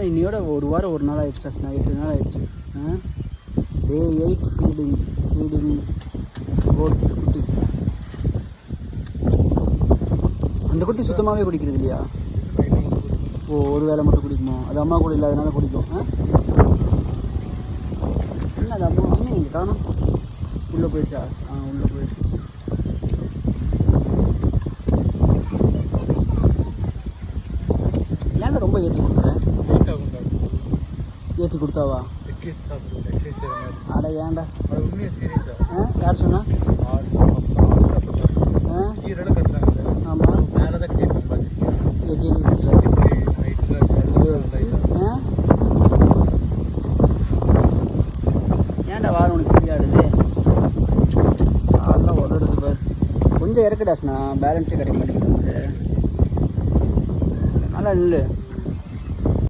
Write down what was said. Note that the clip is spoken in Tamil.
அதான் இன்னையோட ஒரு வாரம் ஒரு நாள் ஆயிடுச்சு அஸ்னா எட்டு நாள் ஆயிடுச்சு. Day eight feeding feeding goat குட்டி. அந்த குட்டி சுத்தமாகவே குடிக்கிறது இல்லையா? ஓ ஒரு வேளை மட்டும் குடிக்குமோ? அது அம்மா கூட இல்லாதனால குடிக்கும். என்ன அது அம்மா? அம்மா எங்கள் காணும்? உள்ளே போயிடுச்சா ஆ உள்ளே போயிடுச்சு ஏன்டா ரொம்ப ஏற்றி கொடுக்குறேன் ஏற்றி கொடுத்தாவா? அட ஏன்டா? ஆ? யார் சொன்னா? ஆ? ஆமாம் ஏன்டா வாரம் உனக்கு ஃப்ரீயாடுது அதெல்லாம் உதடுது பார். கொஞ்சம் இறக்குடாஸ்ண்ணா பேலன்ஸே கிடைக்க மாட்டேங்குது நல்லா நில்லு.